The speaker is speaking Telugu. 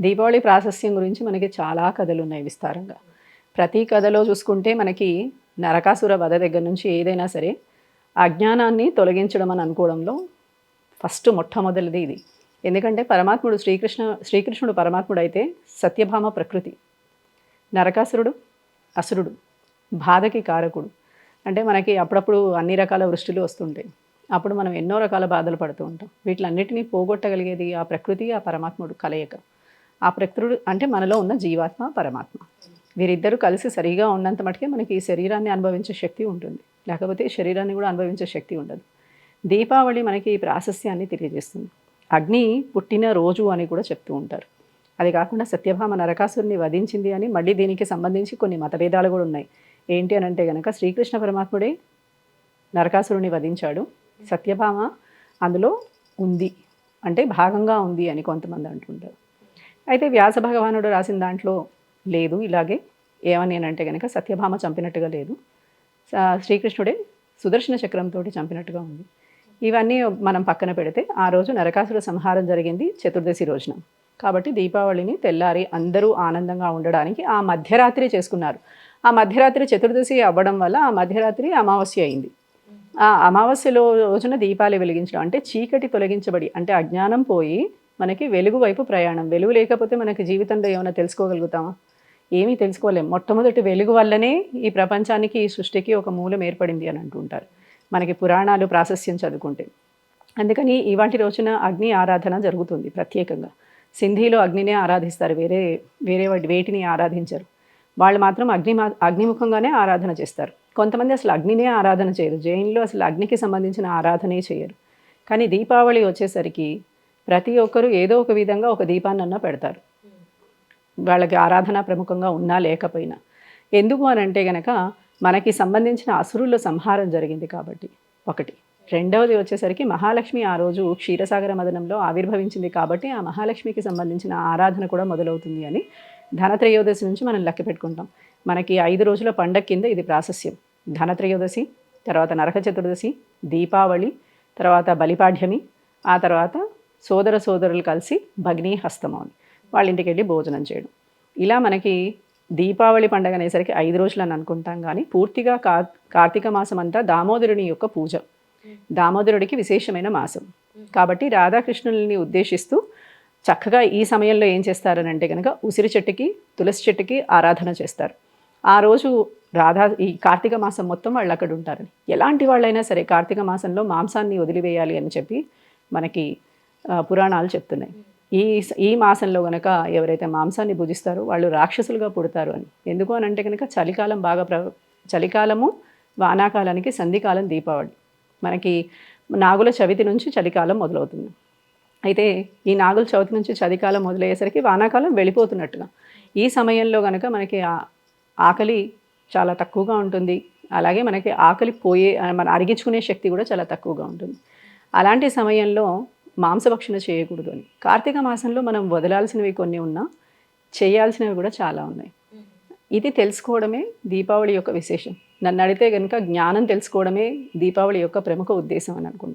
దీపావళి ప్రాశస్యం గురించి మనకి చాలా కథలు ఉన్నాయి విస్తారంగా. ప్రతి కథలో చూసుకుంటే మనకి నరకాసుర వధ దగ్గర నుంచి ఏదైనా సరే అజ్ఞానాన్ని తొలగించడం అని అనుకోవడంలో ఫస్ట్ మొట్టమొదటిది ఇది. ఎందుకంటే పరమాత్ముడు శ్రీకృష్ణ శ్రీకృష్ణుడు పరమాత్ముడు అయితే సత్యభామ ప్రకృతి. నరకాసురుడు అసురుడు బాధకి కారకుడు. అంటే మనకి అప్పుడప్పుడు అన్ని రకాల వృష్టిలు వస్తుంటాయి. అప్పుడు మనం ఎన్నో రకాల బాధలు పడుతూ ఉంటాం. వీటిలన్నిటినీ పోగొట్టగలిగేది ఆ ప్రకృతి ఆ పరమాత్ముడు కలయిక. ఆ ప్రకృతి అంటే మనలో ఉన్న జీవాత్మ పరమాత్మ. వీరిద్దరూ కలిసి సరిగా ఉన్నంత మటుకే మనకి ఈ శరీరాన్ని అనుభవించే శక్తి ఉంటుంది. లేకపోతే శరీరాన్ని కూడా అనుభవించే శక్తి ఉండదు. దీపావళి మనకి ఈ ప్రాశస్యాన్ని తెలియజేస్తుంది. అగ్ని పుట్టిన రోజు అని కూడా చెప్తూ ఉంటారు. అది కాకుండా సత్యభామ నరకాసురుని వధించింది అని మళ్ళీ దీనికి సంబంధించి కొన్ని మతభేదాలు కూడా ఉన్నాయి. ఏంటి అని అంటే కనుక శ్రీకృష్ణ పరమాత్ముడే నరకాసురుని వధించాడు. సత్యభామ అందులో ఉంది. అంటే భాగంగా ఉంది అని కొంతమంది అంటుంటారు. అయితే వ్యాస భగవానుడు రాసిన దాంట్లో లేదు ఇలాగే. ఏమని అంటే కనుక సత్యభామ చంపినట్టుగా లేదు. శ్రీకృష్ణుడే సుదర్శన చక్రంతో చంపినట్టుగా ఉంది. ఇవన్నీ మనం పక్కన పెడితే ఆ రోజు నరకాసుర సంహారం జరిగింది చతుర్దశి రోజున. కాబట్టి దీపావళిని తెల్లారి అందరూ ఆనందంగా ఉండడానికి ఆ మధ్యరాత్రి చేసుకున్నారు. ఆ మధ్యరాత్రి చతుర్దశి అవ్వడం వల్ల ఆ మధ్యరాత్రి అమావాస్య అయింది. ఆ అమావాస్యలో రోజున దీపాలు వెలిగించడం అంటే చీకటి తొలగించబడి అంటే అజ్ఞానం పోయి మనకి వెలుగు వైపు ప్రయాణం. వెలుగు లేకపోతే మనకి జీవితంలో ఏమైనా తెలుసుకోగలుగుతామా? ఏమీ తెలుసుకోలేం. మొట్టమొదటి వెలుగు వల్లనే ఈ ప్రపంచానికి ఈ సృష్టికి ఒక మూలం ఏర్పడింది అని అంటుంటారు. మనకి పురాణాలు ప్రాశస్యం చదువుకుంటే. అందుకని ఇవాటి రోజున అగ్ని ఆరాధన జరుగుతుంది ప్రత్యేకంగా. సింధీలో అగ్నినే ఆరాధిస్తారు. వేరే వేరే వాటి వేటిని ఆరాధించరు. వాళ్ళు మాత్రం అగ్ని అగ్నిముఖంగానే ఆరాధన చేస్తారు. కొంతమంది అసలు అగ్నినే ఆరాధన చేయరు. జైన్లో అసలు అగ్నికి సంబంధించిన ఆరాధనే చేయరు. కానీ దీపావళి వచ్చేసరికి ప్రతి ఒక్కరూ ఏదో ఒక విధంగా ఒక దీపాన్నన్నా పెడతారు. వాళ్ళకి ఆరాధన ప్రముఖంగా ఉన్నా లేకపోయినా. ఎందుకు అని అంటే గనక మనకి సంబంధించిన అసురుల సంహారం జరిగింది కాబట్టి. ఒకటి. రెండవది వచ్చేసరికి మహాలక్ష్మి ఆ రోజు క్షీరసాగర మదనంలో ఆవిర్భవించింది కాబట్టి ఆ మహాలక్ష్మికి సంబంధించిన ఆరాధన కూడా మొదలవుతుంది అని ధనత్రయోదశి నుంచి మనం లెక్క పెట్టుకుంటాం. మనకి ఐదు రోజుల పండగ కింద ఇది ప్రాశస్యం. ధనత్రయోదశి తర్వాత నరక చతుర్దశి దీపావళి తర్వాత బలిపాఠ్యమి ఆ తర్వాత సోదర సోదరులు కలిసి భగ్ని హస్తమౌని వాళ్ళ ఇంటికి వెళ్ళి భోజనం చేయడం. ఇలా మనకి దీపావళి పండగ అనేసరికి ఐదు రోజులు అని అనుకుంటాం కానీ పూర్తిగా కా కార్తీక మాసం అంతా దామోదరుని యొక్క పూజ. దామోదరుడికి విశేషమైన మాసం. కాబట్టి రాధాకృష్ణుల్ని ఉద్దేశిస్తూ చక్కగా ఈ సమయంలో ఏం చేస్తారని అంటే కనుక ఉసిరి చెట్టుకి తులసి చెట్టుకి ఆరాధన చేస్తారు. ఆ రోజు రాధా ఈ కార్తీక మాసం మొత్తం వాళ్ళు అక్కడ ఉంటారని. ఎలాంటి వాళ్ళైనా సరే కార్తీక మాసంలో మాంసాన్ని వదిలివేయాలి అని చెప్పి మనకి పురాణాలు చెప్తున్నాయి. ఈ ఈ మాసంలో కనుక ఎవరైతే మాంసాన్ని భుజిస్తారో వాళ్ళు రాక్షసులుగా పుడతారు అని. ఎందుకు అని అంటే కనుక చలికాలం బాగా ప్ర చలికాలము వానాకాలానికి సంధికాలం దీపావళి. మనకి నాగుల చవితి నుంచి చలికాలం మొదలవుతుంది. అయితే ఈ నాగుల చవితి నుంచి చలికాలం మొదలయ్యేసరికి వానాకాలం వెళ్ళిపోతున్నట్టుగా. ఈ సమయంలో కనుక మనకి ఆకలి చాలా తక్కువగా ఉంటుంది. అలాగే మనకి ఆకలి పోయే మన అరిగించుకునే శక్తి కూడా చాలా తక్కువగా ఉంటుంది. అలాంటి సమయంలో మాంసభక్షణ చేయకూడదు అని. కార్తీక మాసంలో మనం వదలాల్సినవి కొన్ని ఉన్నా చేయాల్సినవి కూడా చాలా ఉన్నాయి. ఇది తెలుసుకోవడమే దీపావళి యొక్క విశేషం. నన్ను అడిగితే కనుక జ్ఞానం తెలుసుకోవడమే దీపావళి యొక్క ప్రముఖ ఉద్దేశం అని అనుకుంటాను